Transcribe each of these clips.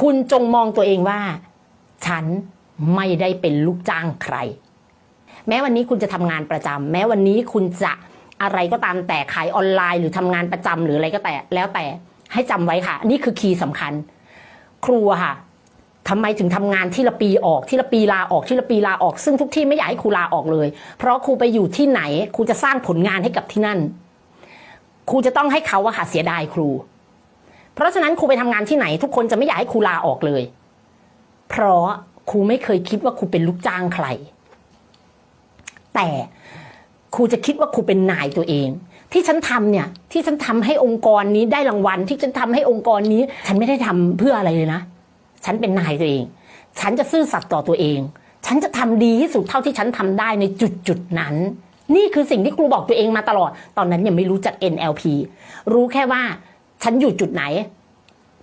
คุณจงมองตัวเองว่า ฉันไม่ได้เป็นลูกจ้างใคร แม้วันนี้คุณจะทำงานประจำแม้วันนี้คุณจะอะไรก็ตามแต่ขายออนไลน์ หรือทำงานประจำหรืออะไรก็แต่แล้วแต่ให้จำไว้ค่ะ นี่คือคีย์สำคัญ ครูอะค่ะทำไมถึงทำงานที่ละปีออกที่ละปีลาออกที่ละปีลาออก ซึ่งทุกที่ไม่อยากให้ครูลาออกเลย เพราะครูไปอยู่ที่ไหนครูจะสร้างผลงานให้กับที่นั่นครูจะต้องให้เขาอะค่ะเสียดายครู เพราะฉะนั้นครูไปทำงานที่ไหน ทุกคนจะไม่อยากให้ครูลาออกเลย เพราะครูไม่เคยคิดว่าครูเป็นลูกจ้างใคร แต่ครูจะคิดว่าครูเป็นนายตัวเอง ที่ฉันทำเนี่ย ที่ฉันทำให้องค์กรนี้ได้รางวัล ที่ฉันทำให้องค์กรนี้ ฉันไม่ได้ทำเพื่ออะไรเลยนะ ฉันเป็นนายตัวเอง ฉันจะซื่อสัตย์ต่อตัวเอง ฉันจะทำดีที่สุดเท่าที่ฉันทำได้ในจุดจุดนั้น นี่คือสิ่งที่ครูบอกตัวเองมาตลอด ตอนนั้นยังไม่รู้จัก NLP รู้แค่ว่า ฉันอยู่จุดไหน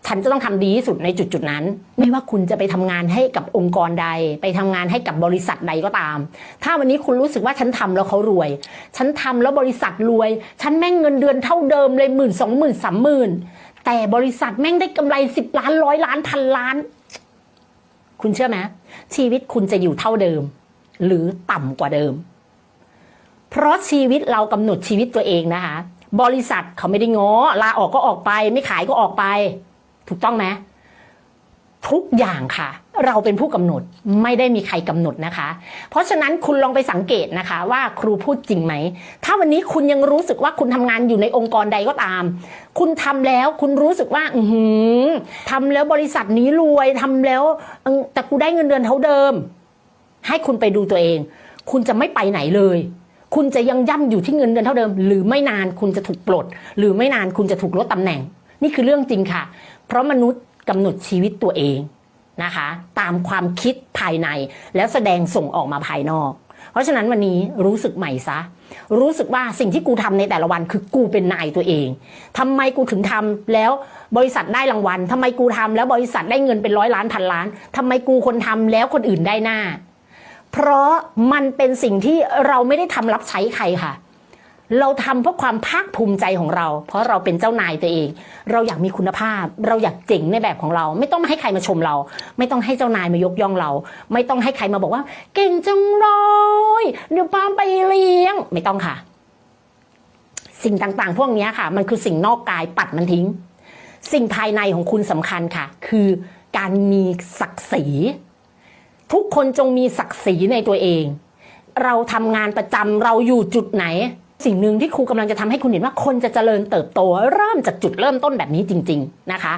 ฉันจะต้องทำดีที่สุดในจุดจุดนั้น ไม่ว่าคุณจะไปทำงานให้กับองค์กรใด ไปทำงานให้กับบริษัทใดก็ตาม ถ้าวันนี้คุณรู้สึกว่าฉันทำแล้วเขารวย ฉันทำแล้วบริษัทรวย ฉันแม่งเงินเดือนเท่าเดิมเลยหมื่นสองหมื่นสามหมื่นแต่บริษัทแม่งได้กำไรสิบล้านร้อยล้านพันล้าน คุณเชื่อไหมชีวิตคุณจะอยู่เท่าเดิม หรือต่ำกว่าเดิม เพราะชีวิตเรากำหนดชีวิตตัวเองนะคะ บริษัทเขาไม่ได้ง้อลาออกก็ออกไป ไม่ขายก็ออกไป ถูกต้องไหมทุกอย่างค่ะ เราเป็นผู้กำหนดไม่ได้มีใครกำหนดนะคะ เพราะฉะนั้นคุณลองไปสังเกตนะคะ ว่าครูพูดจริงไหม ถ้าวันนี้คุณยังรู้สึกว่าคุณทำงานอยู่ในองค์กรใดก็ตาม คุณทำแล้วคุณรู้สึกว่า อือหือทำแล้วบริษัทนี้รวยทำแล้วแต่กูได้เงินเดือนเท่าเดิม ให้คุณไปดูตัวเอง คุณจะไม่ไปไหนเลย คุณจะยังย่ำอยู่ที่เงินเดือนเท่าเดิม หรือไม่นานคุณจะถูกปลด หรือไม่นานคุณจะถูกลดตำแหน่ง นี่คือเรื่องจริงค่ะ เพราะมนุษย์กำหนดชีวิตตัวเองนะคะ ตามความคิดภายใน แล้วแสดงส่งออกมาภายนอก เพราะฉะนั้นวันนี้รู้สึกใหม่ซะ รู้สึกว่าสิ่งที่กูทำในแต่ละวันคือกูเป็นนายตัวเองทำไมกูถึงทำแล้วบริษัทได้รางวัลทำไมกูทำแล้วบริษัทได้เงินเป็นร้อยล้านพันล้านทำไมกูคนทำแล้วคนอื่นได้หน้า เพราะมันเป็นสิ่งที่เราไม่ได้ทำรับใช้ใครค่ะ เราทำเพื่อความภาคภูมิใจของเรา เพราะเราเป็นเจ้านายตัวเอง เราอยากมีคุณภาพ เราอยากเจ๋งในแบบของเรา ไม่ต้องให้ใครมาชมเรา ไม่ต้องให้เจ้านายมายกย่องเรา ไม่ต้องให้ใครมาบอกว่า เก่งจังเลยเดี๋ยวปามไปเลี้ยง ไม่ต้องค่ะ สิ่งต่างๆ พวกนี้ค่ะ มันคือสิ่งนอกกายปัดมันทิ้ง สิ่งภายในของคุณสำคัญค่ะ คือการมีศักดิ์ศรี ทุกคนจงมีศักดิ์ศรีในตัวเอง เราทำงานประจำเราอยู่จุดไหน สิ่งหนึ่งที่ครูกำลังจะทำให้คุณเห็นว่าคนจะเจริญเติบโต เริ่มจากจุดเริ่มต้นแบบนี้จริง ๆ นะคะ